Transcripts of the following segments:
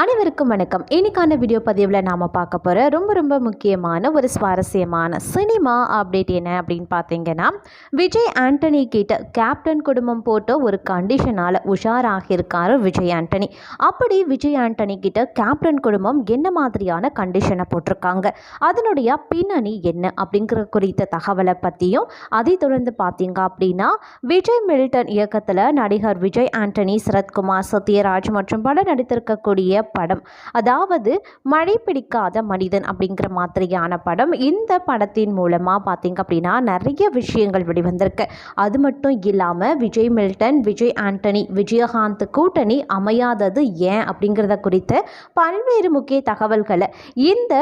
அனைவருக்கும் வணக்கம். இன்னைக்கான வீடியோ பதிவில் நாம் பார்க்க போகிற ரொம்ப ரொம்ப முக்கியமான ஒரு சுவாரஸ்யமான சினிமா அப்டேட் என்ன அப்படின்னு பார்த்தீங்கன்னா விஜய் ஆண்டனி கிட்ட கேப்டன் குடும்பம் போட்ட ஒரு கண்டிஷனால் உஷாராகியிருக்காரு விஜய் ஆண்டனி. அப்படி விஜய் ஆண்டனி கிட்ட கேப்டன் குடும்பம் என்ன மாதிரியான கண்டிஷனை போட்டிருக்காங்க? அதனுடைய பின்னணி என்ன அப்படிங்கிற குறித்த தகவலை பற்றியும் அதை தொடர்ந்து பார்த்தீங்க அப்படின்னா விஜய் மில்டன் இயக்கத்தில் நடிகர் விஜய் ஆண்டனி சரத்குமார் சத்யராஜ் மற்றும் பல நடித்திருக்கக்கூடிய படம். அதாவது மழை பிடிக்காத மனிதன் அப்படிங்கிற மாதிரியான படம் இந்த படத்தின் மூலமாக பார்த்தீங்க அப்படின்னா நிறைய விஷயங்கள் வெளிவந்திருக்கு. அது மட்டும் இல்லாமல் விஜய் மில்டன் விஜய் ஆண்டனி விஜயகாந்த் கூட்டணி அமையாதது ஏன் அப்படிங்கிறத குறித்து பல்வேறு முக்கிய தகவல்களை இந்த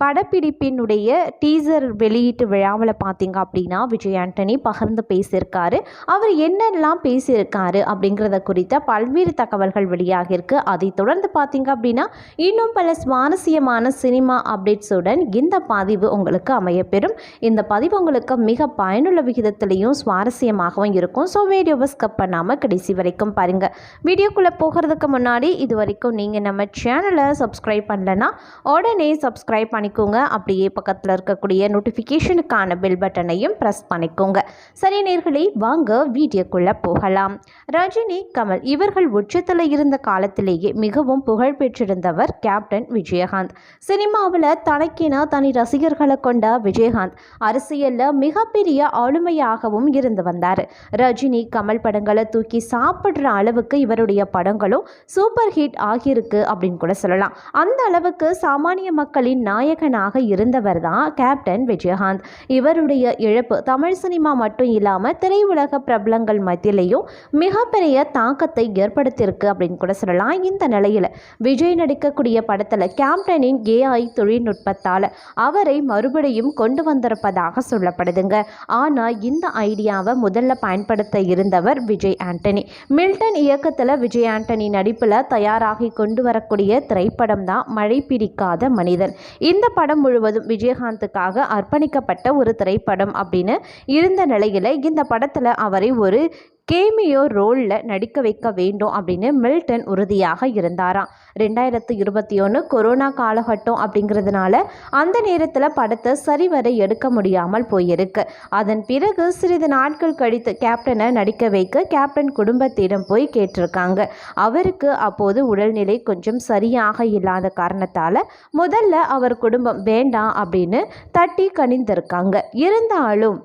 படப்பிடிப்பினுடைய டீசர் வெளியீட்டு விழாவில் பார்த்தீங்க அப்படின்னா விஜய் ஆண்டனி பகிர்ந்து பேசியிருக்காரு. அவர் என்னெல்லாம் பேசியிருக்காரு அப்படிங்கிறத குறித்த பல்வேறு தகவல்கள் வெளியாகியிருக்கு. அதை தொடர்ந்து பார்த்தீங்க அப்படின்னா இன்னும் பல சுவாரஸ்யமான சினிமா அப்டேட்ஸுடன் இந்த பதிவு உங்களுக்கு அமையப்பெறும். இந்த பதிவு உங்களுக்கு மிக பயனுள்ள விகிதத்திலையும் சுவாரஸ்யமாகவும் இருக்கும். ஸோ வீடியோவை ஸ்கப் பண்ணாமல் கடைசி வரைக்கும் பாருங்கள் வீடியோக்குள்ளே போகிறதுக்கு முன்னாடி இது வரைக்கும் நீங்கள் நம்ம சேனலை சப்ஸ்கிரைப் பண்ணலன்னா உடனே சப்ஸ்கிரைப் பண்ணிக்கோங்க. அப்படியே பக்கத்தில் இருக்கக்கூடிய நோட்டிஃபிகேஷனுக்கான பெல் பட்டனையும் ப்ரெஸ் பண்ணிக்கோங்க. சரி நேர்களை வாங்க வீடியோக்குள்ளே போகலாம். ரஜினி கமல் இவர்கள் உச்சத்தில் இருந்த காலத்திலேயே மிகவும் புகழ் பெற்றிருந்தவர் கேப்டன் விஜயகாந்த். சினிமாவில் தனக்கென தனி ரசிகர்களை கொண்ட விஜயகாந்த் அரசியலில் மிகப்பெரிய ஆளுமையாகவும் இருந்து வந்தார். ரஜினி கமல் படங்களை தூக்கி சாப்பிட்ற அளவுக்கு இவருடைய படங்களும் சூப்பர் ஹிட் ஆகியிருக்கு அப்படின்னு கூட சொல்லலாம். அந்த அளவுக்கு சாமானிய மக்களின் நாயகனாக இருந்தவர் தான் கேப்டன் விஜயகாந்த். இவருடைய இழப்பு தமிழ் சினிமா மட்டும் இல்லாமல் திரையுலக பிரபலங்கள் மத்தியிலையும் மிகப்பெரிய தாக்கத்தை ஏற்படுத்தியிருக்கு அப்படின்னு கூட சொல்லலாம். இந்த நிலையில் விஜய் நடிக்கக்கூடிய படத்தில் கேப்டனின் ஏஐ தொழில்நுட்பத்தால் அவரை மறுபடியும் கொண்டு வந்திருப்பதாக சொல்லப்படுதுங்க. ஆனால் இந்த ஐடியாவை முதல்ல பயன்படுத்த இருந்தவர் விஜய் ஆண்டனி. மில்டன் இயக்கத்தில் விஜய் ஆண்டனி நடிப்பில் தயாராகி கொண்டு வரக்கூடிய திரைப்படம் தான் மழை பிடிக்காத மனிதன். இந்த இந்த படம் முழுவதும் விஜயகாந்துக்காக அர்ப்பணிக்கப்பட்ட ஒரு திரைப்படம் அப்படின்னு இருந்த நிலையில் இந்த படத்தில் அவரை ஒரு கேமியோ ரோலில் நடிக்க வைக்க வேண்டும் அப்படின்னு மில்டன் உறுதியாக இருந்தாராம். ரெண்டாயிரத்து இருபத்தி ஒன்று கொரோனா காலகட்டம் அப்படிங்கிறதுனால அந்த நேரத்தில் படத்தை சரிவர எடுக்க முடியாமல் போயிருக்கு. அதன் பிறகு சிறிது நாட்கள் கழித்து கேப்டனை நடிக்க வைக்க கேப்டன் குடும்பத்திடம் போய் கேட்டிருக்காங்க. அவருக்கு அப்போது உடல்நிலை கொஞ்சம் சரியாக இல்லாத காரணத்தால் முதல்ல அவர் குடும்பம் வேண்டாம் அப்படின்னு தட்டி கணிந்திருக்காங்க இருந்தாலும்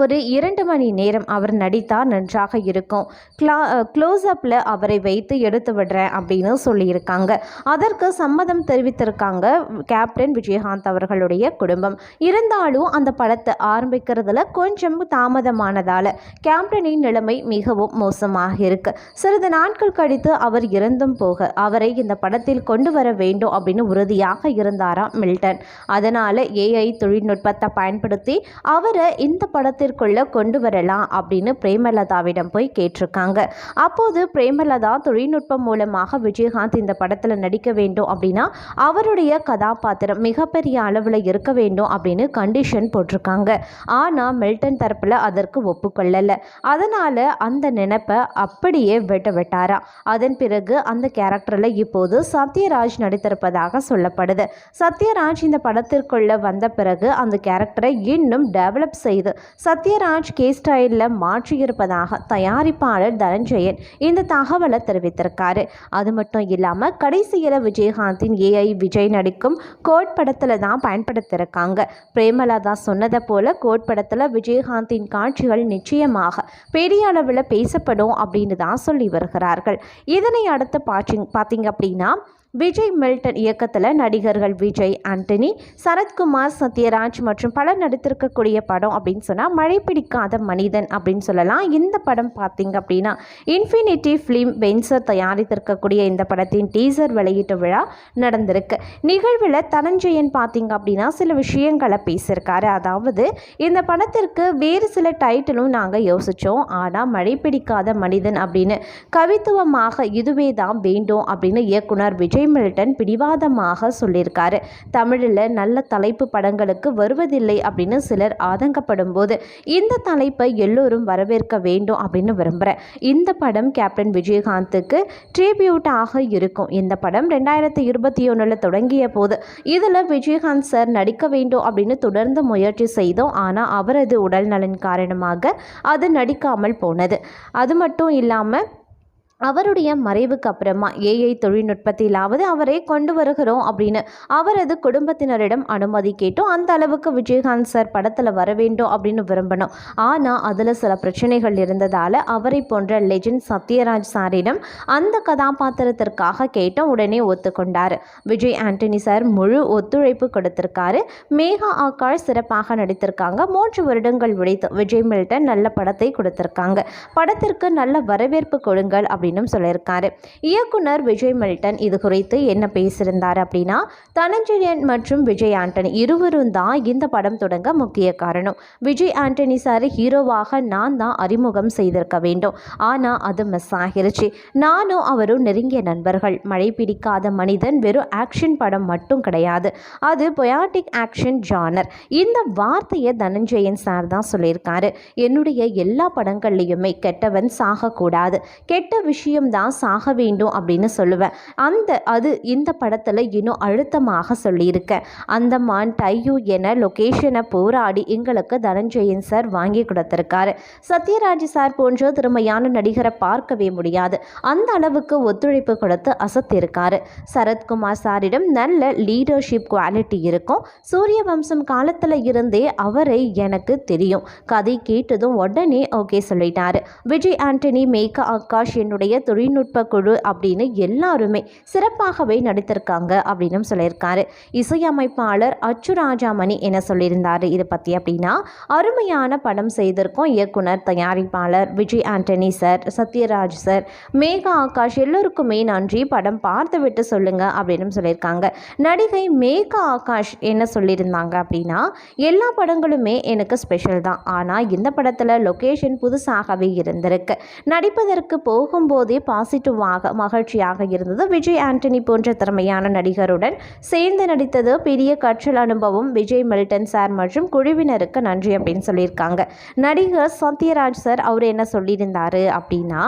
ஒரு இரண்டு மணி நேரம் அவர் நடித்தால் நன்றாக இருக்கும். க்ளா க்ளோஸ்அப்பில் அவரை வைத்து எடுத்து விடுறேன் அப்படின்னு சொல்லியிருக்காங்க. அதற்கு சம்மதம் தெரிவித்திருக்காங்க கேப்டன் விஜயகாந்த் அவர்களுடைய குடும்பம். இருந்தாலும் அந்த படத்தை ஆரம்பிக்கிறதுல கொஞ்சம் தாமதமானதால் கேப்டனின் நிலைமை மிகவும் மோசமாக இருக்கு. சிறிது நாட்கள் கழித்து அவர் இறந்தும் போக அவரை இந்த படத்தில் கொண்டு வர வேண்டும் அப்படின்னு உறுதியாக இருந்தாராம் மில்டன். அதனால் ஏஐ தொழில்நுட்பத்தை பயன்படுத்தி அவரை இந்த படத்தில் படத்திற்குள்ள கொண்டு வரலாம் அப்படின்னு பிரேமலதாவிடம் போய் கேட்டிருக்காங்க. அப்போது பிரேமலதா தொழில்நுட்பம் மூலமாக விஜயகாந்த் இந்த படத்தில் நடிக்க வேண்டும் அப்படின்னா அவருடைய கதாபாத்திரம் மிகப்பெரிய அளவில் இருக்க வேண்டும் அப்படின்னு கண்டிஷன் போட்டிருக்காங்க. ஆனால் மில்டன் தரப்பில் அதற்கு ஒப்புக்கொள்ளலை. அதனால் அந்த நினைப்பை அப்படியே வெட்ட விட்டாரா. அதன் பிறகு அந்த கேரக்டரில் இப்போது சத்யராஜ் நடித்திருப்பதாக சொல்லப்படுது. சத்யராஜ் இந்த படத்திற்குள்ள வந்த பிறகு அந்த கேரக்டரை இன்னும் டெவலப் செய்து சத்யராஜ் கே ஸ்டைலில் மாற்றியிருப்பதாக தயாரிப்பாளர் தனஞ்சயன் இந்த தகவலை தெரிவித்திருக்காரு. அது மட்டும் இல்லாமல் கடைசியில் விஜயகாந்தின் ஏஐ விஜய் நடிக்கும் கோட் படத்தில் தான் பயன்படுத்தியிருக்காங்க பிரேமலதா சொன்னதை போல கோட் படத்தில் விஜயகாந்தின் காட்சிகள் நிச்சயமாக பெரிய அளவில் பேசப்படும் அப்படின்னு தான் சொல்லி வருகிறார்கள். இதனை அடுத்து பாச்சிங் பார்த்தீங்க அப்படின்னா விஜய் மில்டன் இயக்கத்தில் நடிகர்கள் விஜய் ஆண்டனி சரத்குமார் சத்யராஜ் மற்றும் பலர் நடித்திருக்கக்கூடிய படம் அப்படின்னு சொன்னால் மழை பிடிக்காத மனிதன் அப்படின்னு சொல்லலாம். இந்த படம் பார்த்தீங்க அப்படின்னா இன்ஃபினிட்டி ஃபிலிம் வென்சர் தயாரித்திருக்கக்கூடிய இந்த படத்தின் டீசர் வெளியீட்டு விழா நடந்திருக்கு. நிகழ்வில் தனஞ்சயன் பார்த்தீங்க அப்படின்னா சில விஷயங்களை பேசியிருக்காரு. அதாவது இந்த படத்திற்கு வேறு சில டைட்டிலும் நாங்கள் யோசித்தோம் ஆனால் மழை பிடிக்காத மனிதன் அப்படின்னு கவித்துவமாக இதுவே தான் வேண்டும் அப்படின்னு இயக்குனர் விஜய் விஜய் மில்டன் பிடிவாதமாக சொல்லியிருக்காரு. தமிழில் நல்ல தலைப்பு படங்களுக்கு வருவதில்லை அப்படின்னு சிலர் ஆதங்கப்படும் போது இந்த தலைப்பை எல்லோரும் வரவேற்க வேண்டும் அப்படின்னு விரும்புகிறேன் இந்த படம் கேப்டன் விஜயகாந்துக்கு ட்ரிபியூட்டாக இருக்கும். இந்த படம் ரெண்டாயிரத்தி இருபத்தி ஒன்றில் தொடங்கிய போது இதில் விஜயகாந்த் சார் நடிக்க வேண்டும் அப்படின்னு தொடர்ந்து முயற்சி செய்தோம். ஆனால் அவரது உடல் நலன் காரணமாக அது நடிக்காமல் போனது. அது மட்டும் இல்லாமல் அவருடைய மறைவுக்கு அப்புறமா ஏஐ தொழில்நுட்பத்திலாவது அவரை கொண்டு வருகிறோம் அப்படின்னு அவரது குடும்பத்தினரிடம் அனுமதி கேட்டோம். அந்த அளவுக்கு விஜயகாந்த் சார் படத்தில் வர வேண்டும் அப்படின்னு விரும்பணும். ஆனால் அதில் சில பிரச்சனைகள் இருந்ததால் அவரை போன்ற லெஜண்ட் சத்யராஜ் சாரிடம் அந்த கதாபாத்திரத்திற்காக கேட்டோம். உடனே ஒத்துக்கொண்டார். விஜய் ஆண்டனி சார் முழு ஒத்துழைப்பு கொடுத்திருக்காரு. மேகா ஆக்காள் சிறப்பாக நடித்திருக்காங்க. மூன்று வருடங்கள் உழைத்து விஜய் மில்டன் நல்ல படத்தை கொடுத்திருக்காங்க. படத்திற்கு நல்ல வரவேற்பு கொடுங்கள் அப்படின்னு சொல்லியிருக்காரு. இயக்குனர் விஜய் மில்டன் இது குறித்து என்ன பேசியிருந்தார் அப்படின்னா தனஞ்சயன் மற்றும் விஜய் ஆண்டனி இருவரும் தான் இந்த படம் தொடங்க முக்கிய காரணம். விஜய் ஆண்டனி சார் ஹீரோவாக நான் தான் அறிமுகம் செய்திருக்க வேண்டும். ஆனால் அது மிஸ் ஆகிருச்சு. நானும் அவரும் நெருங்கிய நண்பர்கள். மழை பிடிக்காத மனிதன் வெறும் ஆக்ஷன் படம் மட்டும் கிடையாது. அது பொயாட்டிக் ஆக்ஷன் ஜானர் இந்த வார்த்தையை தனஞ்சயன் சார் தான் சொல்லியிருக்காரு. என்னுடைய எல்லா படங்கள்லையுமே கெட்டவன் சாகக்கூடாது. கெட்ட விஷயம்தான் சாக வேண்டும் அப்படின்னு சொல்லுவேன். அந்த அது இந்த படத்தில் இன்னும் அழுத்தமாக சொல்லியிருக்கேன் அந்தமான் டையு என லொக்கேஷனை போராடி எங்களுக்கு தனஞ்சயன் சார் வாங்கி கொடுத்துருக்காரு. சத்யராஜ் சார் போன்ற திறமையான நடிகரை பார்க்கவே முடியாது. அந்த அளவுக்கு ஒத்துழைப்பு கொடுத்து அசத்திருக்காரு. சரத்குமார் சாரிடம் நல்ல லீடர்ஷிப் குவாலிட்டி இருக்கும். சூரிய வம்சம் காலத்தில் இருந்தே அவரை எனக்கு தெரியும். கதை கேட்டதும் உடனே ஓகே சொல்லிட்டாரு. விஜய் ஆண்டனி மேகா ஆகாஷ் என்னுடைய தொழில்நுட்ப குழு அப்படின்னு எல்லாருமே சிறப்பாகவே நடித்திருக்காங்க அப்படின்னு சொல்லியிருக்காரு. இசையமைப்பாளர் அச்சு ராஜாமணி என்ன சொல்லியிருந்தார்? இதை பற்றி அப்படின்னா அருமையான படம் செய்திருக்கோம். இயக்குனர் தயாரிப்பாளர் விஜய் ஆண்டனி சார் சத்யராஜ் சார் மேகா ஆகாஷ் எல்லோருக்குமே நன்றி. படம் பார்த்து விட்டு சொல்லுங்க அப்படின்னு சொல்லியிருக்காங்க. நடிகை மேகா ஆகாஷ் என்ன சொல்லியிருந்தாங்க அப்படின்னா எல்லா படங்களுமே எனக்கு ஸ்பெஷல் தான். ஆனால் இந்த படத்தில் லொக்கேஷன் புதுசாகவே இருந்திருக்கு. நடிப்பதற்கு போகும்போது பாசிட்டிவாக மகிழ்ச்சியாக இருந்தது. விஜய் ஆண்டனி போன்ற திறமையான நடிகருடன் சேர்ந்து நடித்தது பெரிய கற்றல் அனுபவம். விஜய் மில்டன் சார் மற்றும் குழுவினருக்கு நன்றி அப்படின்னு சொல்லியிருக்காங்க. நடிகர் சத்யராஜ் சார் அவர் என்ன சொல்லியிருந்தாரு அப்படின்னா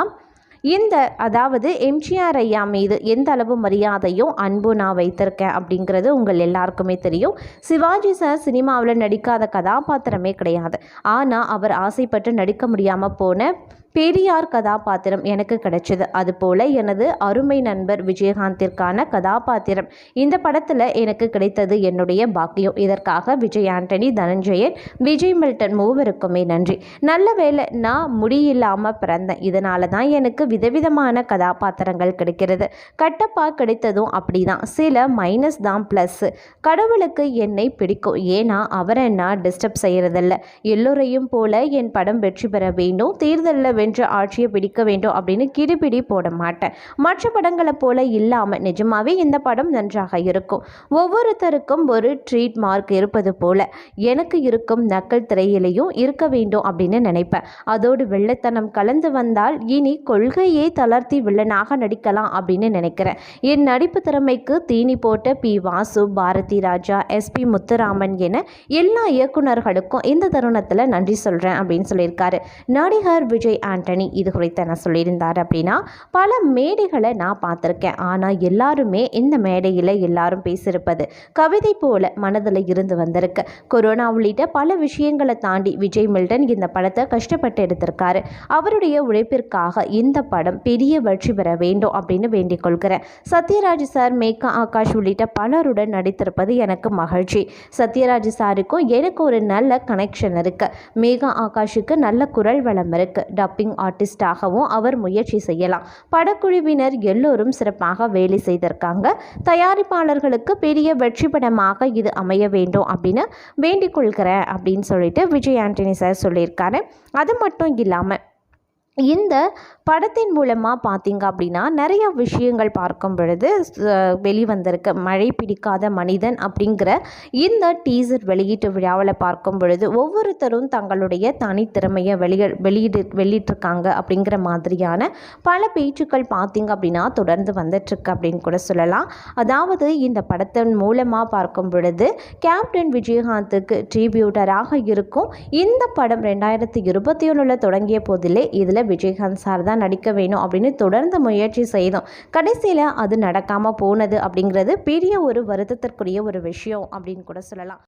இந்த அதாவது எம்ஜிஆர் ஐயா மீது எந்த அளவு மரியாதையும் அன்பும் நான் வைத்திருக்கேன் அப்படிங்கிறது உங்கள் எல்லாருக்குமே தெரியும். சிவாஜி சார் சினிமாவில் நடிக்காத கதாபாத்திரமே கிடையாது. ஆனால் அவர் ஆசைப்பட்டு நடிக்க முடியாமல் போன பெரியார் கதாபாத்திரம் எனக்கு கிடைச்சது. அதுபோல் எனது அருமை நண்பர் விஜயகாந்திற்கான கதாபாத்திரம். இந்த படத்தில் எனக்கு கிடைத்தது என்னுடைய பாக்கியம். இதற்காக விஜய் ஆண்டனி தனஞ்சயன் விஜய் மில்டன் மூவருக்குமே நன்றி. நல்ல வேலை நான் முடியில்லாமல் பிறந்தேன். இதனால தான் எனக்கு விதவிதமான கதாபாத்திரங்கள் கிடைக்கிறது. கட்டப்பா கிடைத்ததும் அப்படிதான். சில மைனஸ் தான் ப்ளஸ் கடவுளுக்கு என்னை பிடிக்கும். ஏன்னா அவரை நான் டிஸ்டர்ப் செய்கிறதில்ல எல்லோரையும் போல என் படம் வெற்றி பெற வேண்டும். தேர்தலில் வென்று ஆட்சியை பிடிக்க வேண்டும் அப்படின்னு கிடிபிடி போட மாட்டேன். மற்ற படங்களை போல இல்லாமல் நிஜமாவே இந்த படம் நன்றாக இருக்கும். ஒவ்வொருத்தருக்கும் ஒரு ட்ரீட் மார்க் இருப்பது போல எனக்கு இருக்கும் நக்கல் திரையிலையும் இருக்க வேண்டும் அப்படின்னு நினைப்பேன். அதோடு வெள்ளத்தனம் கலந்து வந்தால் இனி கொள்கையை தளர்த்தி வில்லனாக நடிக்கலாம் அப்படின்னு நினைக்கிறேன். என் நடிப்பு திறமைக்கு தீனி போட்ட பி. வாசு பாரதி ராஜா எஸ்பி முத்துராமன் என எல்லா இயக்குனர்களுக்கும் இந்த தருணத்தில் நன்றி சொல்கிறேன் அப்படின்னு சொல்லியிருக்காரு. நடிகர் விஜய் ஆண்டனி இது குறித்து என்ன சொல்லியிருந்தார் அப்படின்னா பல மேடைகளை நான் பார்த்துருக்கேன். ஆனால் எல்லாருமே இந்த மேடையில் எல்லாரும் பேசியிருப்பது கவிதை போல மனதில் இருந்து வந்திருக்கு. கொரோனா உள்ளிட்ட பல விஷயங்களை தாண்டி விஜய் மில்டன் இந்த படத்தை கஷ்டப்பட்டு எடுத்திருக்காரு. அவருடைய உழைப்பிற்காக இந்த படம் பெரிய வெற்றி பெற வேண்டும் அப்படின்னு வேண்டிக் கொள்கிறேன். சத்யராஜ் சார் மேகா ஆகாஷ் உள்ளிட்ட பலருடன் நடித்திருப்பது எனக்கு மகிழ்ச்சி. சத்யராஜ் சாருக்கும் எனக்கு ஒரு நல்ல கனெக்ஷன் இருக்கு. மேகா ஆகாஷுக்கு நல்ல குரல் வளம் இருக்கு. டப்பிங் ஆர்டிஸ்டாகவும் அவர் முயற்சி செய்யலாம். படக்குழுவினர் எல்லோரும் சிறப்பாக வேலை செய்திருக்காங்க. தயாரிப்பாளர்களுக்கு பெரிய வெற்றி படமாக இது அமைய வேண்டும் அப்படின்னு வேண்டிக் கொள்கிறேன் அப்படின்னு சொல்லிட்டு விஜய் ஆண்டனி சார் சொல்லியிருக்காரு. அது மட்டும் இல்லாமல் இந்த படத்தின் மூலமாக பார்த்தீங்க அப்படின்னா நிறைய விஷயங்கள் பார்க்கும் பொழுது அஹ், வெளிவந்திருக்கு மழை பிடிக்காத மனிதன் அப்படிங்கிற இந்த டீசர் வெளியீட்டு விழாவில் பார்க்கும் பொழுது ஒவ்வொருத்தரும் தங்களுடைய தனித்திறமையை வெளியிட வெளியிடு வெளியிட்டிருக்காங்க அப்படிங்கிற மாதிரியான பல பேச்சுக்கள் பார்த்தீங்க அப்படின்னா தொடர்ந்து வந்துட்டுருக்கு அப்படின்னு கூட சொல்லலாம். அதாவது இந்த படத்தின் மூலமாக பார்க்கும் பொழுது கேப்டன் விஜயகாந்துக்கு ட்ரிபியூட்டராக இருக்கும். இந்த படம் ரெண்டாயிரத்தி இருபத்தி ஒன்றில் தொடங்கிய போதிலே இதில் விஜயகாந்த் சார் தான் தான் நடிக்க வேணும் அப்படின்னு தொடர்ந்து முயற்சி செய்தோம். கடைசியில் அது நடக்காமல் போனது அப்படிங்கிறது பெரிய ஒரு வருத்தத்திற்குரிய ஒரு விஷயம் அப்படின்னு கூட சொல்லலாம்.